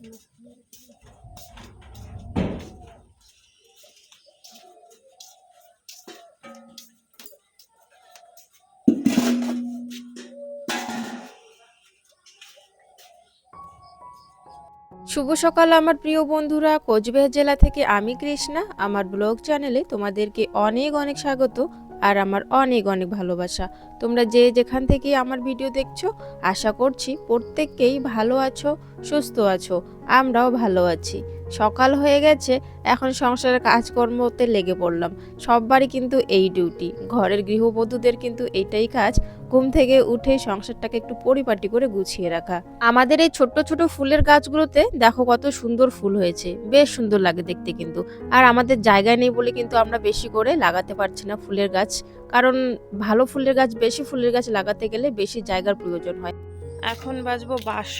শুভ সকাল, আমার প্রিয় বন্ধুরা। কোচবিহার জেলা থেকে আমি কৃষ্ণা। আমার ব্লগ চ্যানেলে তোমাদেরকে অনেক অনেক স্বাগত। আর আমার অনেক অনেক ভালোবাসা। তোমরা যে যেখান থেকে আমার ভিডিও দেখছ, আশা করছি প্রত্যেককেই ভালো আছো, সুস্থ আছো, আমরাও ভালো আছি। সকাল হয়ে গেছে, এখন সংসারের কাজকর্মতে লেগে পড়লাম। সববারই কিন্তু এই ডিউটি ঘরের গৃহবধূদের কিন্তু এইটাই কাজ ঘুম থেকে উঠে সংসারটাকে একটু পরিপাটি করে গুছিয়ে রাখা। আমাদের এই ছোট্ট ছোট ফুলের গাছগুলোতে দেখো কত সুন্দর ফুল হয়েছে। বেশ সুন্দর লাগে দেখতে কিন্তু। আর আমাদের জায়গা নেই বলে কিন্তু আমরা বেশি করে লাগাতে পারছি না ফুলের গাছ। কারণ ভালো ফুলের গাছ, বেশি ফুলের গাছ লাগাতে গেলে বেশি জায়গার প্রয়োজন হয়। এখন বাজবো বাস,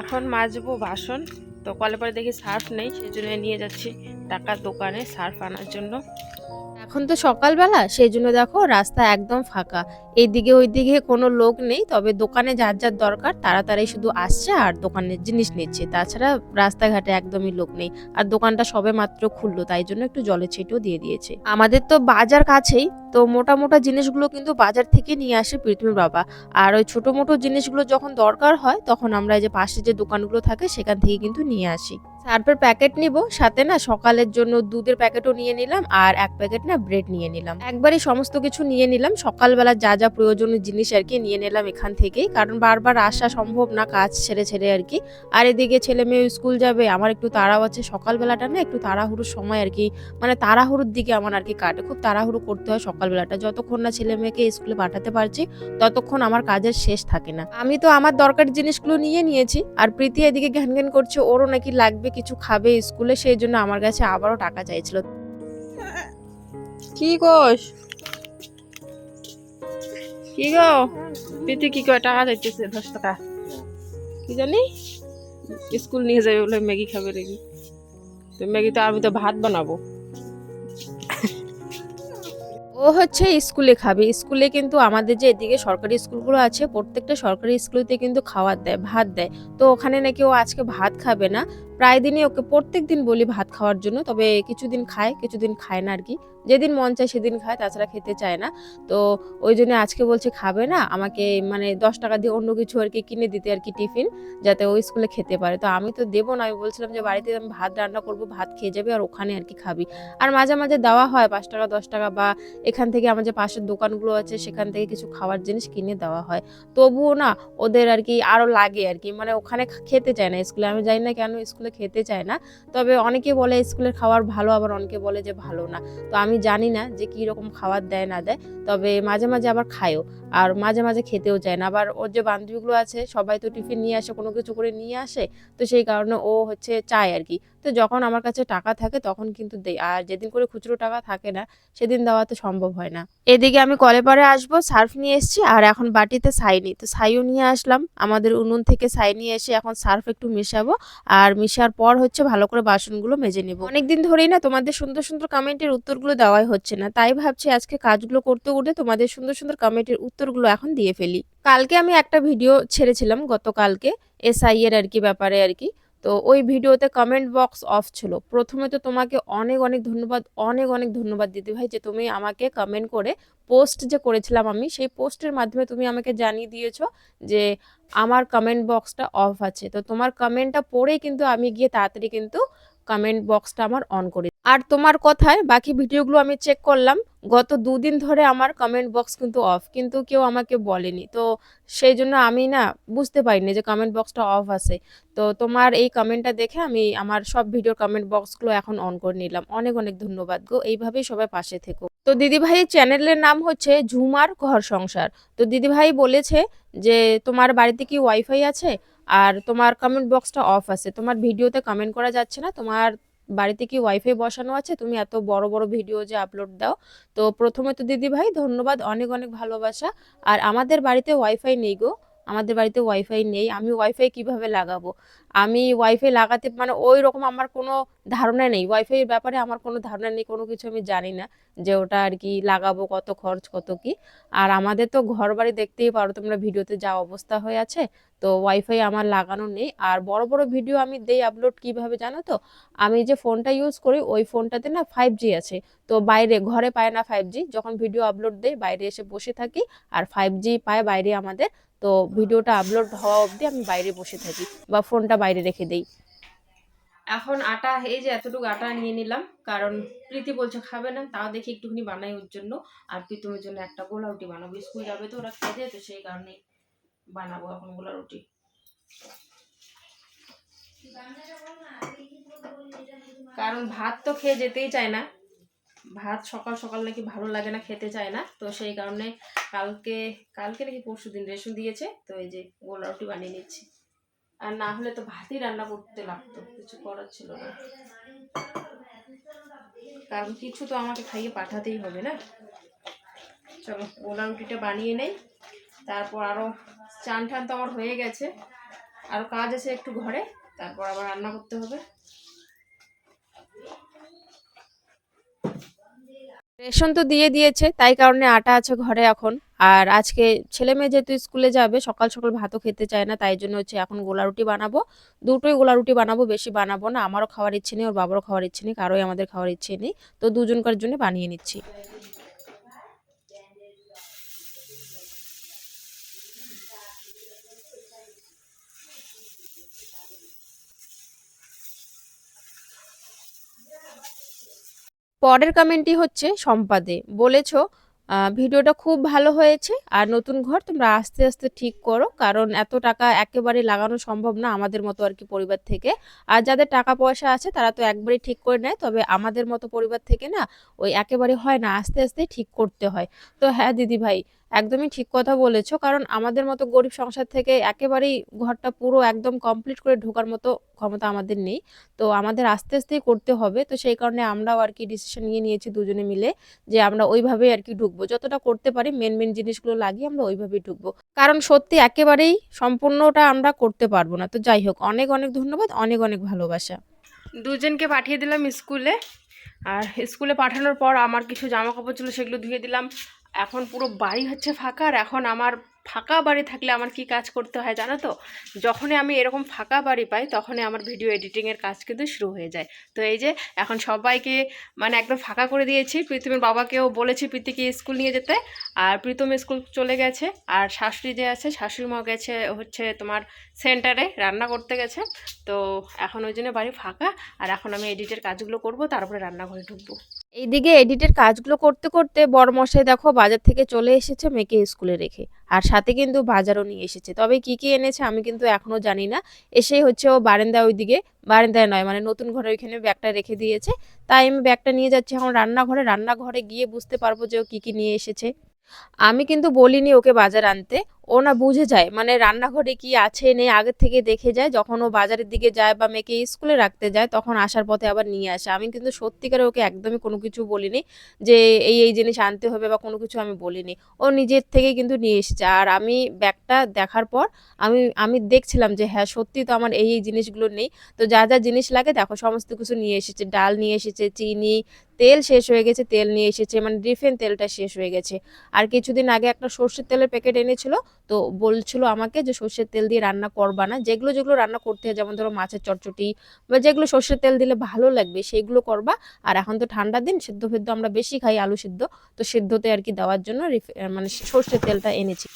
এখন মাজবো বাসন। তো কলে পরে দেখি সার্ফ নেই, সেই জন্য নিয়ে যাচ্ছি টাকার দোকানে সার্ফ আনার জন্য। এখন তো সকালবেলা সেই জন্য দেখো রাস্তা একদম ফাঁকা। এইদিকে ওইদিকে কোনো লোক নেই, তবে দোকানে যার যার দরকার তাড়াতাড়ি শুধু আসছে আর দোকানের জিনিস নিচ্ছে। তাছাড়া রাস্তাঘাটে একদমই লোক নেই। আর দোকানটা সবে মাত্র খুললো, তাই জন্য একটু জলের ছিটও দিয়ে দিয়েছে। আমাদের তো বাজার কাছেই, তো মোটা মোটা জিনিসগুলো কিন্তু বাজার থেকে নিয়ে আসে পৃথিবীর বাবা। আর ওই ছোটো মোটো জিনিসগুলো যখন দরকার হয়, তখন আমরা এই যে পাশে যে দোকানগুলো থাকে, সেখান থেকে কিন্তু নিয়ে আসি। সার্ফের প্যাকেট নিব, সাথে না সকালের জন্য দুধের প্যাকেটও নিয়ে নিলাম আর এক প্যাকেট না ব্রেড নিয়ে নিলাম। একবারই সমস্ত কিছু নিয়ে নিলাম, সকালবেলা যা যা প্রয়োজনীয় জিনিস আর কি নিয়ে নিলাম এখান থেকেই, কারণ বারবার আসা সম্ভব না, কাজ ছেড়ে ছেড়ে আর কি। আর এদিকে ছেলে মেয়ে স্কুল যাবে, আমার একটু তাড়াও আছে, সকালবেলাটা না একটু তাড়াহুড়োর সময় আর কি মানে তাড়াহুড়োর দিকে আমার আর কি কাটে, খুব তাড়াহুড়ো করতে হয় সকালবেলাটা। যতক্ষণ না ছেলে মেয়েকে স্কুলে পাঠাতে পারছি, ততক্ষণ আমার কাজের শেষ থাকে না। আমি তো আমার দরকারি জিনিসগুলো নিয়ে নিয়েছি, আর প্রীতি এদিকে ঘ্যান ঘ্যান করছে, ওরও নাকি লাগবে কিছু খাবে স্কুলে সেই জন্য আমার কাছে আবারও টাকা চাইছিল। কি কোষ কি গো? প্রীতি কি কয় টাকা চাইতেছে দশ টাকা। কি জানি? স্কুল নিয়ে যাবে বলে ম্যাগি খাবে রেগি তো ম্যাগি তো আমি তো ভাত বানাবো। ও হচ্ছে স্কুলে খাবে। স্কুলে কিন্তু আমাদের যে এদিকে সরকারি স্কুলগুলো আছে প্রত্যেকটা সরকারি স্কুলেতে কিন্তু খাবার দেয় ভাত দেয়। তো ওখানে নাকি ও আজকে ভাত খাবে না। প্রায় দিনই ওকে প্রত্যেক দিন বলি ভাত খাওয়ার জন্য, তবে কিছুদিন খায় কিছুদিন খায় না আর কি যেদিন মন চায় সেদিন খায়, তাছাড়া খেতে চায় না। তো ওই জন্য আজকে বলছে খাবে না, আমাকে মানে দশ টাকা দিয়ে অন্য কিছু আর কি কিনে দিতে আর কি টিফিন, যাতে ও স্কুলে খেতে পারে। তো আমি তো দেবো না, আমি বলছিলাম যে বাড়িতে আমি ভাত রান্না করব, ভাত খেয়ে যাবে আর ওখানে আর কি খাবি। আর মাঝে মাঝে দেওয়া হয় পাঁচ টাকা, দশ টাকা বা এখান থেকে আমার যে পাশের দোকানগুলো আছে, সেখান থেকে কিছু খাওয়ার জিনিস কিনে দেওয়া হয়। তবুও না ওদের আর কি আরও লাগে আর কি মানে ওখানে খেতে চায় না স্কুলে। আমি জানি না কেন স্কুলে খেতে চায় না। তবে অনেকে বলে স্কুলের খাবার ভালো, আবার অনেকে বলে যে ভালো না। তো আমি জানি না যে কী রকম খাবার দেয়, না দেয়। তবে মাঝে মাঝে আবার খায়ও। আর মাঝে মাঝে খেতেও চায় না। আবার ওর যে বান্ধবীগুলো আছে, সবাই তো টিফিন নিয়ে আসে, কোনো কিছু করে নিয়ে আসে। তো সেই কারণে ও হচ্ছে চায় আর কি। তো যখন আমার কাছে টাকা থাকে, তখন কিন্তু দেয় আর যেদিন করে খুচরো টাকা থাকে না, সেদিন দেওয়া তো সম্ভব হয় না। এদিকে আমি কলে পরে আসব, সার্ফ নিয়ে এসেছি, আর এখন বাটিতে ছাই নিই। তো ছাইও নিয়ে আসলাম। আমাদের উনুন থেকে ছাই নিয়ে এসে এখন সার্ফ একটু মেশাবো। আর মিশার পর হচ্ছে ভালো করে বাসনগুলো মেজে নেব। অনেকদিন ধরেই না তোমাদের সুন্দর সুন্দর কমেন্টের উত্তরগুলো দেওয়াই হচ্ছে না। তাই ভাবছি আজকে কাজগুলো করতে করতে তোমাদের সুন্দর সুন্দর কমেন্টের উত্তরগুলো এখন দিয়ে ফেলি। কালকে আমি একটা ভিডিও ছেড়েছিলাম গতকালকে এসআই এর আর কি ব্যাপারে আর কি। তো ওই ভিডিওতে কমেন্ট বক্স অফ ছিল। প্রথমে তো তোমাকে অনেক অনেক ধন্যবাদ, অনেক অনেক ধন্যবাদ দিদি ভাই যে তুমি আমাকে কমেন্ট করে পোস্ট যে করেছিলাম আমি, সেই পোস্টের মাধ্যমে তুমি আমাকে জানিয়ে দিয়েছ যে আমার কমেন্ট বক্সটা অফ আছে। তো তোমার কমেন্টটা পড়েই কিন্তু আমি গিয়ে তাড়াতাড়ি কিন্তু কমেন্ট বক্সটা আমার অন করি আর তোমার কথায় বাকি ভিডিওগুলো আমি চেক করলাম। গত দুদিন ধরে আমার কমেন্ট বক্স কিন্তু অফ কিন্তু কেউ আমাকে বলেনি। তো সেই জন্য আমি না বুঝতে পারিনি যে কমেন্ট বক্সটা অফ আছে। তো তোমার এই কমেন্টটা দেখে আমি আমার সব ভিডিওর কমেন্ট বক্সগুলো এখন অন করে নিলাম। অনেক অনেক ধন্যবাদ গো। এইভাবেই সবাই পাশে থেকো। তো দিদিভাই চ্যানেলের নাম হচ্ছে ঝুমার ঘর সংসার। তো দিদিভাই বলেছে যে, তোমার বাড়িতে কি ওয়াইফাই আছে? আর তোমার কমেন্ট বক্সটা অফ আছে। তোমার ভিডিওতে কমেন্ট করা যাচ্ছে না। তোমার বাড়িতে কি ওয়াইফাই বসানো আছে? তুমি এত বড় বড় ভিডিও যে আপলোড দাও। তো প্রথমে তো দিদি ভাই, ধন্যবাদ, অনেক অনেক ভালোবাসা। আর আমাদের বাড়িতে ওয়াইফাই নেই গো। আমাদের বাড়িতে ওয়াইফাই নেই। আমি ওয়াইফাই কীভাবে লাগাবো? আমি ওয়াইফাই লাগাতে মানে ওই রকম আমার কোনো ধারণা নেই। ওয়াইফাইয়ের ব্যাপারে আমার কোনো ধারণা নেই, কোনো কিছু আমি জানি না যে ওটা আর কি লাগাবো, কত খরচ, কত কি। আর আমাদের তো ঘর বাড়ি দেখতেই পারো, তোমরা ভিডিওতে যা অবস্থা হয়ে আছে, তো ওয়াইফাই আমার লাগানো নেই। আর বড় বড় ভিডিও আমি দেই আপলোড কীভাবে জানো তো? আমি যে ফোনটা ইউজ করি, ওই ফোনটাতে না ফাইভ জি আছে। তো বাইরে, ঘরে পায় না ফাইভ জি যখন ভিডিও আপলোড দেই, বাইরে এসে বসে থাকি আর ফাইভ জি পায় বাইরে আমাদের। তো ভিডিওটা আপলোড হওয়া অবধি আমি বাইরে বসে থাকি বা ফোনটা বাইরে রেখে দেই। এখন আটা, এই যে এতটুকু আটা নিয়ে নিলাম, কারণ প্রীতি বলছে খাবে না, তাও দেখি একটুখানি বানাই ওর জন্য। আর প্রীতমের জন্য একটা গোলা রুটি বানাবো। স্কুল যাবে তো, ওরা খেয়ে তো সেই কারণে বানাবো এখন গোলা রুটি। কারণ ভাত তো খেয়ে যেতেই চায় না। ভাত সকাল সকাল নাকি ভালো লাগে না, খেতে চায় না। তো সেই কারণে কালকে কালকে নাকি পরশু দিন রেশন দিয়েছে, তো এই যে গোলা রুটি বানিয়ে নিচ্ছি। আর না হলে তো ভাতই রান্না করতে লাগতো, কিছু করার ছিল না। কারণ কিছু তো আমাকে খাইয়ে পাঠাতেই হবে না। চলো গোলা রুটিটা বানিয়ে নেই। তারপর আরও চান ঠান তো আমার হয়ে গেছে। আরও কাজ আছে একটু ঘরে, তারপর আবার রান্না করতে হবে। রেশন তো দিয়ে দিয়েছে, তাই কারণে আটা আছে ঘরে এখন। আর আজকে ছেলে মেয়ে যেহেতু স্কুলে যাবে, সকাল সকাল ভাতও খেতে চায় না, তাই জন্য হচ্ছে এখন গোলা রুটি বানাবো। দুটোই গোলা রুটি বানাবো, বেশি বানাবো না, আমারও খাওয়ার ইচ্ছে নেই, ওর বাবারও খাওয়ার ইচ্ছে নেই, কারোই আমাদের খাওয়ার ইচ্ছে নেই। তো দুজনকার জন্য বানিয়ে নিচ্ছি। পরের কমেন্টটি হচ্ছে সম্পাদে। বলেছ ভিডিওটা খুব ভালো হয়েছে, আর নতুন ঘর তোমরা আস্তে আস্তে ঠিক করো, কারণ এত টাকা একেবারে লাগানো সম্ভব না আমাদের মতো আর কি পরিবার থেকে। আর যাদের টাকা পয়সা আছে, তারা তো একবারে ঠিক করে নেয়, তবে আমাদের মতো পরিবার থেকে না, ওই একেবারে হয় না, আস্তে আস্তে ঠিক করতে হয়। তো হ্যাঁ দিদি ভাই একদমই ঠিক কথা বলেছ। কারণ আমাদের মতো গরিব সংসার থেকে একেবারেই ঘরটা পুরো একদম কমপ্লিট করে ঢোকার মতো ক্ষমতা আমাদের নেই। তো আমাদের আস্তে আস্তেই করতে হবে। তো সেই কারণে আমরাও আর কি ডিসিশন নিয়ে নিয়েছি দুজনে মিলে যে আমরা ওইভাবেই আর কি ঢুকবো। যতটা করতে পারি মেন মেন জিনিসগুলো লাগিয়ে আমরা ওইভাবেই ঢুকবো। কারণ সত্যি একেবারেই সম্পূর্ণটা আমরা করতে পারব না। তো যাই হোক, অনেক অনেক ধন্যবাদ, অনেক অনেক ভালোবাসা। দুজনকে পাঠিয়ে দিলাম স্কুলে। আর স্কুলে পাঠানোর পর আমার কিছু জামা কাপড় ছিল সেগুলো ধুয়ে দিলাম। এখন পুরো বাড়ি হচ্ছে ফাঁকা আর এখন আমার ফাঁকা বাড়ি থাকলে আমার কি কাজ করতে হয় জানো তো? যখনই আমি এরকম ফাঁকা বাড়ি পাই, তখনই আমার ভিডিও এডিটিংয়ের কাজ কিন্তু শুরু হয়ে যায়। তো এই যে, এখন সবাইকে মানে একদম ফাঁকা করে দিয়েছি। প্রীতমের বাবাকেও বলেছি প্রীতিকে স্কুল নিয়ে যেতে। আর প্রীতম স্কুল চলে গেছে। আর শাশুড়ি যে আছে শাশুড়ি মা গেছে হচ্ছে তোমার সেন্টারে রান্না করতে গেছে। তো এখন ওই জন্য বাড়ি ফাঁকা। আর এখন আমি এডিটের কাজগুলো করব, তারপরে রান্নাঘরে ঢুকবো। এইদিকে এডিটের কাজগুলো করতে করতে বড় মশাই দেখো বাজার থেকে চলে এসেছে মেয়েকে স্কুলে রেখে। আর সাথে কিন্তু বাজারও নিয়ে এসেছে। তবে কি কি এনেছে আমি কিন্তু এখনও জানি না। এসেই হচ্ছে ও বারান্দা ওইদিকে, বারান্দায় নয় মানে নতুন ঘরে ওইখানে ব্যাগটা রেখে দিয়েছে। তাই আমি ব্যাগটা নিয়ে যাচ্ছি এখন রান্নাঘরে। রান্নাঘরে গিয়ে বুঝতে পারব যে ও কী কী নিয়ে এসেছে। আমি কিন্তু বলিনি ওকে বাজার আনতে। ও না বুঝে যায়। মানে রান্নাঘরে কি আছে নেই আগের থেকে দেখে যায়। যখন ও বাজারের দিকে যায় বা মেয়েকে স্কুলে রাখতে যায়, তখন আসার পথে আবার নিয়ে আসে। আমি কিন্তু সত্যিকারে ওকে একদমই কোনো কিছু বলিনি যে এই এই জিনিস আনতে হবে বা কোনো কিছু আমি বলিনি। ও নিজের থেকেই কিন্তু নিয়ে এসেছে। আর আমি ব্যাগটা দেখার পর আমি আমি দেখছিলাম যে হ্যাঁ সত্যি তো আমার এই এই জিনিসগুলো নেই। তো যা যা জিনিস লাগে, দেখো, সমস্ত কিছু নিয়ে এসেছে। ডাল নিয়ে এসেছে, চিনি, তেল শেষ হয়ে গেছে, তেল নিয়ে এসেছে। মানে রিফাইন তেলটা শেষ হয়ে গেছে। আর কিছুদিন আগে একটা সর্ষের তেলের প্যাকেট এনেছিল তো বলছিল আমাকে যে সর্ষের তেল দিয়ে রান্না করবা না। যেগুলো যেগুলো রান্না করতে হয়, যেমন ধরো মাছের চটচটি বা যেগুলো সর্ষের তেল দিলে ভালো লাগবে, সেইগুলো করবা। আর এখন তো ঠান্ডা দিন, সেদ্ধ ফেদ্ধ আমরা বেশি খাই আলু সিদ্ধ। তো সেদ্ধতে আর কি দেওয়ার জন্য মানে সর্ষের তেলটা এনেছি।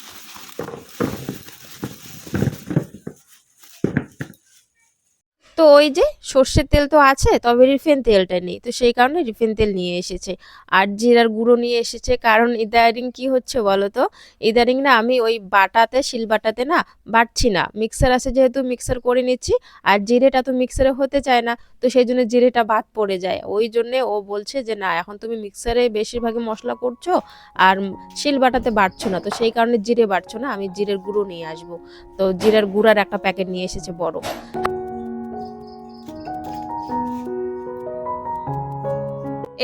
তো ওই যে সর্ষের তেল তো আছে, তবে রিফাইন তেলটা নেই। তো সেই কারণে রিফাইন তেল নিয়ে এসেছে। আর জিরার গুঁড়ো নিয়ে এসেছে, কারণ ইদারিং কি হচ্ছে বলো তো? ইদারিং না আমি ওই বাটাতে, শিল বাটাতে না বাটছি না। মিক্সার আছে যেহেতু মিক্সার করে নিচ্ছি, আর জিরেটা তো মিক্সারে হতে চায় না, তো সেই জন্য জিরেটা বাদ পড়ে যায়। ওই জন্যে ও বলছে যে, না, এখন তুমি মিক্সারে বেশিরভাগই মশলা করছ, আর শিল বাটাতে বাটছো না। তো সেই কারণে জিরে বাটছো না, আমি জিরের গুঁড়ো নিয়ে আসব। তো জিরের গুঁড়ার একটা প্যাকেট নিয়ে এসেছে বড়।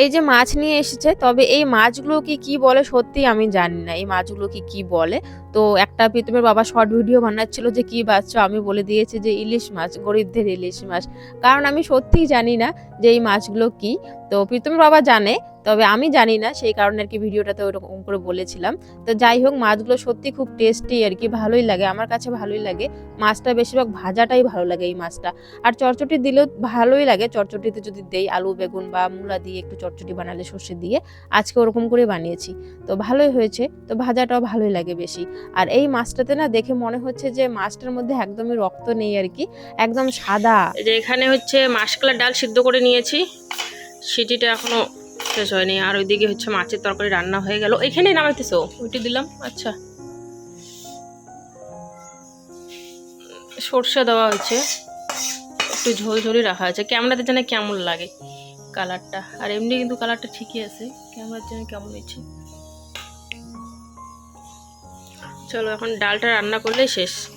এই যে মাছ নিয়ে এসেছে, তবে এই মাছগুলো কি কি বলে সত্যি আমি জানি না। এই মাছগুলো কি কি বলে? তো একটা প্রীতমের বাবা শর্ট ভিডিও বানাচ্ছিল যে, কি বাঁচছ আমি বলে দিয়েছি যে, ইলিশ মাছ, গরিবদের ইলিশ মাছ। কারণ আমি সত্যিই জানি না যে, এই মাছগুলো কি। তো প্রীতমের বাবা জানে, তবে আমি জানি না, সেই কারণে আর কি ভিডিওটাতে ওরকম করে বলেছিলাম। তো যাই হোক, মাছগুলো সত্যি খুব টেস্টি আর কি, ভালোই লাগে, আমার কাছে ভালোই লাগে। মাছটা বেশিরভাগ ভাজাটাই ভালো লাগে এই মাছটা। আর চটচটি দিলেও ভালোই লাগে, চটচটিতে যদি দেই আলু, বেগুন বা মূলা দিয়ে একটু চটচটি বানালে সর্ষে দিয়ে, আজকে ওরকম করে বানিয়েছি। তো ভালোই হয়েছে, তো ভাজাটাও ভালোই লাগে বেশি। আর এই মাছটাতে না দেখে মনে হচ্ছে যে মাছটার মধ্যে একদমই রক্ত নেই আর কি, একদম সাদা। এখানে হচ্ছে মাসকলার ডাল সিদ্ধ করে নিয়েছি। সিটিটা এখনও শেষ হয়নি। আর ওইদিকে হচ্ছে মাছের তরকারি রান্না হয়ে গেল। এখানেই নামাইতেছো? ওইটি দিলাম। আচ্ছা। সর্ষে দেওয়া হয়েছে। একটু ঝোল ঝোলই রাখা আছে। ক্যামেরাতে জানে কেমন লাগে কালারটা। আর এমনি কিন্তু কালারটা ঠিকই আছে। ক্যামেরার জন্য কেমন হয়েছে? চলো এখন ডালটা রান্না করলেই শেষ।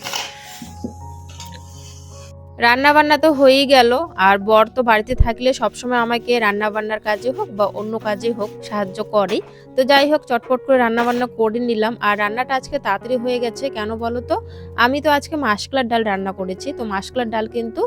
রান্না বান্না তো হয়েই গেল, আর বর তো বাড়িতে থাকলে সবসময় আমাকে রান্না বান্নার কাজে হোক বা অন্য কাজে হোক সাহায্য করে। তো যাই হোক, চটপট করে রান্না বান্না করে নিলাম। আর রান্নাটা আজকে তাড়াতাড়ি হয়ে গেছে, কেন বলো তো? আমি তো আজকে মাসকলার ডাল রান্না করেছি। তো মাসকলার ডাল কিন্তু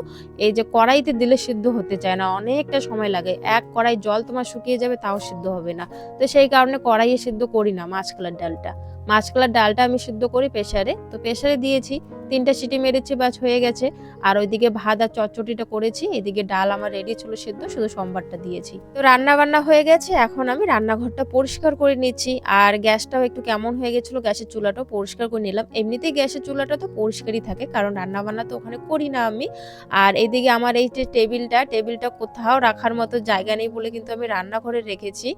এই যে কড়াইতে দিলে সিদ্ধ হতে চায় না, অনেকটা সময় লাগে। এক কড়াই জল তোমার শুকিয়ে যাবে, তাও সিদ্ধ হবে না। তো সেই কারণে কড়াইয়ে সিদ্ধ করি না মাসকলার ডালটা। মাসকলার ডালটা আমি সিদ্ধ করি প্রেশারে তো প্রেশারে দিয়েছি তিনটা সিটি মেরেছি বাস হয়ে গেছে। আর ওইদিকে ভাত আর চচ্চটিটা করেছি, এদিকে ডাল আমার রেডি ছিল সেদ্ধ, শুধু সোমবারটা দিয়েছি। তো রান্না বান্না হয়ে গেছে, এখন আমি রান্নাঘরটা পরিষ্কার করে নিচ্ছি। আর গ্যাসটাও একটু কেমন হয়ে গেছিল, গ্যাসের চুলাটাও পরিষ্কার করে নিলাম। এমনিতেই গ্যাসের চুলাটা তো পরিষ্কারই থাকে, কারণ রান্না বান্না তো ওখানে করি না আমি। আর এদিকে আমার এই যে টেবিলটা টেবিলটা কোথাও রাখার মতো জায়গা নেই বলে কিন্তু আমি রান্নাঘরে রেখেছি।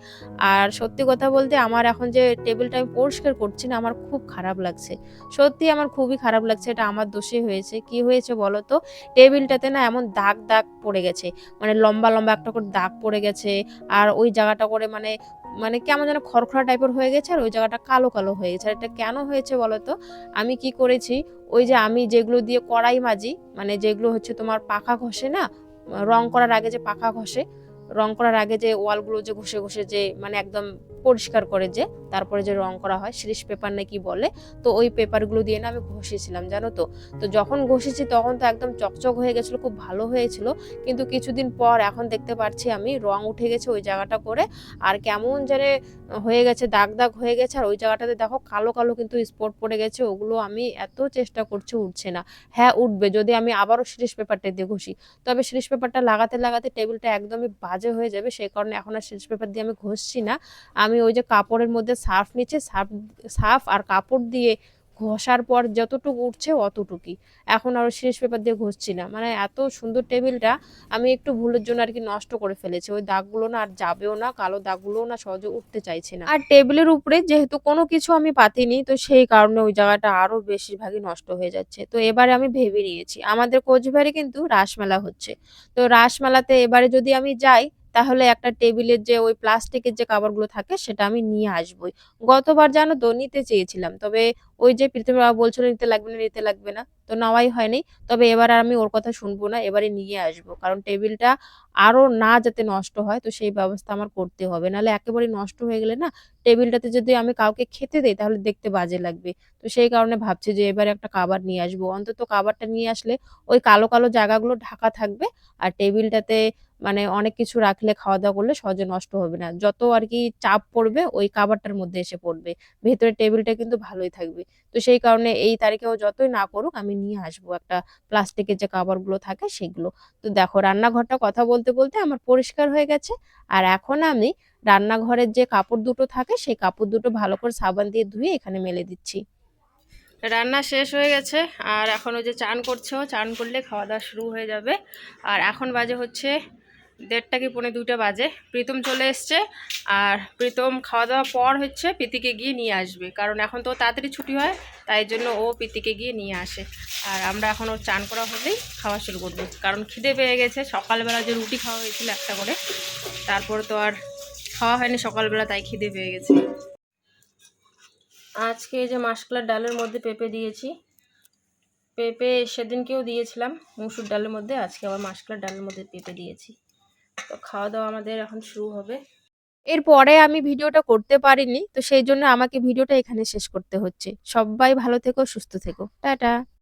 আর সত্যি কথা বলতে আমার এখন যে টেবিলটা আমি পরিষ্কার করছি না, আমার খুব খারাপ লাগছে। সত্যি আমার খুবই খারাপ লাগছে এটা আমার দোষে হয়েছে। কি হয়েছে বলো তো টেবিলটাতে না এমন দাগ দাগ পড়ে গেছে। মানে লম্বা লম্বা একটা করে দাগ পড়ে গেছে। আর ওই জায়গাটা করে মানে মানে কেমন যেন খড়খড়া টাইপের হয়ে গেছে আর ওই জায়গাটা কালো কালো হয়ে গেছে। আর এটা কেন হয়েছে বলো তো আমি কি করেছি? ওই যে আমি যেগুলো দিয়ে কড়াই মাজি মানে যেগুলো হচ্ছে তোমার পাখা ঘষে না, রং করার আগে যে পাখা ঘষে, রং করার আগে যে ওয়ালগুলো যে ঘষে ঘষে যে মানে একদম পরিষ্কার করে যে তারপরে যে রং করা হয়, সিরিশ পেপার নাকি বলে, তো ওই পেপারগুলো দিয়ে না আমি ঘষেছিলাম, জানো তো। তো যখন ঘষেছি তখন তো একদম চকচক হয়ে গেছিল, খুব ভালো হয়েছিল। কিন্তু কিছুদিন পর এখন দেখতে পাচ্ছি আমি, রং উঠে গেছে ওই জায়গাটা করে আর কেমন যেন হয়ে গেছে, দাগ দাগ হয়ে গেছে। আর ওই জায়গাটাতে দেখো, কালো কালো কিন্তু স্পট পড়ে গেছে, ওগুলো আমি এত চেষ্টা করছি উঠছে না। হ্যাঁ উঠবে, যদি আমি আবারও সিরিশ পেপারটা দিয়ে ঘষি। তবে সিরিশ পেপারটা লাগাতে লাগাতে টেবিলটা একদমই বাজে হয়ে যাবে, সেই কারণে এখন আর সিরিশ পেপার দিয়ে আমি ঘষছি না। আমি ওই যে কাপড়ের মধ্যে সার্ফ নিচ্ছে, সার্ফ সার্ফ আর কাপড় দিয়ে ঘষার পর যতটুকু উঠছে অতটুকুই। এখন আরও শেষ পেপার দিয়ে ঘষছি না। মানে এত সুন্দর টেবিলটা আমি একটু ভুলের জন্য আর কি নষ্ট করে ফেলেছি। ওই দাগগুলো না আর যাবেও না, কালো দাগগুলোও না সহজে উঠতে চাইছে না। আর টেবিলের উপরে যেহেতু কোনো কিছু আমি পাতিনি, তো সেই কারণে ওই জায়গাটা আরও বেশিরভাগই নষ্ট হয়ে যাচ্ছে। তো এবারে আমি ভেবে নিয়েছি। আমাদের কোচবিহারে কিন্তু রাসমেলা হচ্ছে। তো রাসমেলাতে এবারে যদি আমি যাই তাহলে একটা টেবিলের যে ওই প্লাস্টিকের যে কাভারগুলো থাকে সেটা আমি নিয়ে আসবই। গতবার জানো তো নিতে চেয়েছিলাম, তবে ওই যে প্রীতমের বাবা বলছিল নিতে লাগবে না, নিতে লাগবে না। তো নেওয়াই হয়নি। তবে এবার আর আমি ওর কথা শুনব না, এবারে নিয়ে আসব। কারণ টেবিলটা আরও না যাতে নষ্ট হয়, তো সেই ব্যবস্থা আমার করতে হবে। নাহলে একেবারে নষ্ট হয়ে গেলে না, টেবিলটাতে যদি আমি কাউকে খেতে দিই, তাহলে দেখতে বাজে লাগবে। তো সেই কারণে ভাবছি যে এবারে একটা কাবার নিয়ে আসব। অন্তত কাবারটা নিয়ে আসলে ওই কালো কালো জায়গাগুলো ঢাকা থাকবে, আর টেবিলটাতে মানে অনেক কিছু রাখলে খাওয়া দাওয়া করলে সহজে নষ্ট হবে না। যত আর কি চাপ পড়বে, ওই কাবারটার মধ্যে এসে পড়বে। ভেতরে টেবিলটা কিন্তু ভালোই থাকবে। তো সেই কারণে এই তারিখেও যতই না করুক, আমি নিয়ে আসব। একটা প্লাস্টিকের যে কাবারগুলো থাকে সেগুলো। তো দেখো রান্নাঘরটা কথা বলতে বলতে আমার পরিষ্কার হয়ে গেছে। আর এখন আমি রান্নাঘরের যে কাপড় দুটো থাকে সেই কাপড় দুটো ভালো করে সাবান দিয়ে ধুয়ে এখানে মেলে দিচ্ছি। রান্না শেষ হয়ে গেছে। আর এখন ওই যে চান করছ, চান করলে খাওয়া দাওয়া শুরু হয়ে যাবে। আর এখন বাজে হচ্ছে দেড়টা কি পৌনে দুটা বাজে। প্রীতম চলে এসছে আর প্রীতম খাওয়া দাওয়ার পর হচ্ছে পিতিকে গিয়ে নিয়ে আসবে। কারণ এখন তো তাড়াতাড়ি ছুটি হয়, তাই জন্য ও পিতিকে গিয়ে নিয়ে আসে। আর আমরা এখন ওর চান করা হলেই খাওয়া শুরু করব। কারণ খিদে পেয়ে গেছে, সকালবেলা যে রুটি খাওয়া হয়েছিল একটা করে, তারপরে তো আর খাওয়া হয়নি সকালবেলা, তাই খিদে পেয়ে গেছে। আজকে এই যে মাসকলার ডালের মধ্যে পেঁপে দিয়েছি। পেঁপে সেদিনকেও দিয়েছিলাম, মুসুর ডালের মধ্যে, আজকে আবার মাসকলার ডালের মধ্যে পেঁপে দিয়েছি। তো খাওয়া দাওয়া আমাদের এখন শুরু হবে। এরপরে আমি ভিডিওটা করতে পারিনি, তো সেই জন্য আমাকে ভিডিওটা এখানে শেষ করতে হচ্ছে। সবাই ভালো থেকো, সুস্থ থেকো। টাটা।